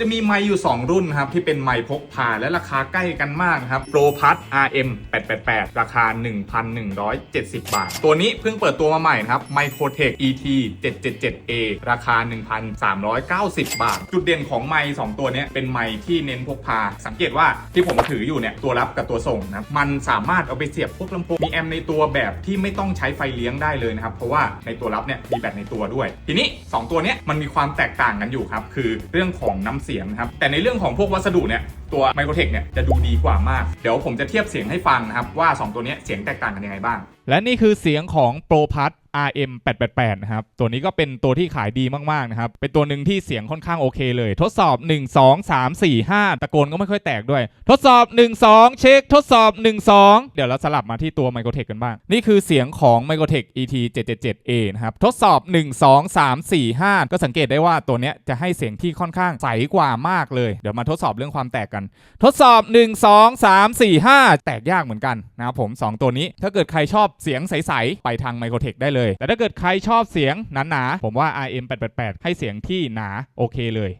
จะมีไมค์อยู่ 2 รุ่นครับที่เป็นไมค์พกพาและราคาใกล้กันมากนะครับ Pro Plus RM 888 ราคา 1,170 บาท ตัวนี้เพิ่งเปิดตัวมาใหม่นะครับ Microtech ET 777A ราคา 1,390 บาท จุดเด่นของไมค์2ตัวนี้เป็นไมค์ที่เน้นพกพา สังเกตว่าที่ผมถืออยู่เนี่ยตัวรับกับตัวส่งนะมันสามารถเอาไปเสียบพวกลำโพงมีแอมในตัวแบบที่ไม่ต้องใช้ไฟเลี้ยงได้เลยนะครับ เพราะว่าในตัวรับเนี่ยมีแบตในตัวด้วย ทีนี้ 2 ตัวนี้มันมีความแตกต่างกันอยู่ครับคือเรื่องของน้ำเสียงครับ แต่ในเรื่องของพวกวัสดุเนี่ยตัว Microtech เนี่ยจะดูดีกว่ามาก เดี๋ยวผมจะเทียบเสียงให้ฟังนะครับว่า 2 ตัวนี้เสียงแตกต่างกันยังไงบ้าง และนี่คือเสียงของ Pro p u s RM 888นะครับ ตัวนี้ก็เป็นตัวที่ขายดีมาก ๆ นะครับ เป็นตัวหนึ่งที่เสียงค่อนข้างโอเคเลย ทดสอบ 1 2 3 4 5 ตะโกนก็ไม่ค่อยแตกด้วย ทดสอบ 1 2 เช็ค ทดสอบ 1 2 เดี๋ยวเราสลับมาที่ตัว Microtech กันบ้าง นี่คือเสียงของ Microtech ET 777A นะครับ ทดสอบ 1 2 3 4 5 ก็สังเกตได้ว่าตัวเนี้ยจะให้เสียงที่ค่อนข้างใสกว่ามากเลย เดี๋ยวมาทดสอบเรื่องความแตกกัน ทดสอบ 1 2 3 4 5 แตกยากเหมือนกันนะครับผม 2 ตัวนี้ ถ้าเกิดใครชอบเสียงใส ๆ ไปทางไมโครเทคได้เลย แต่ถ้าเกิดใครชอบเสียงหนาๆผมว่า RM 888 ให้เสียงที่หนาโอเคเลย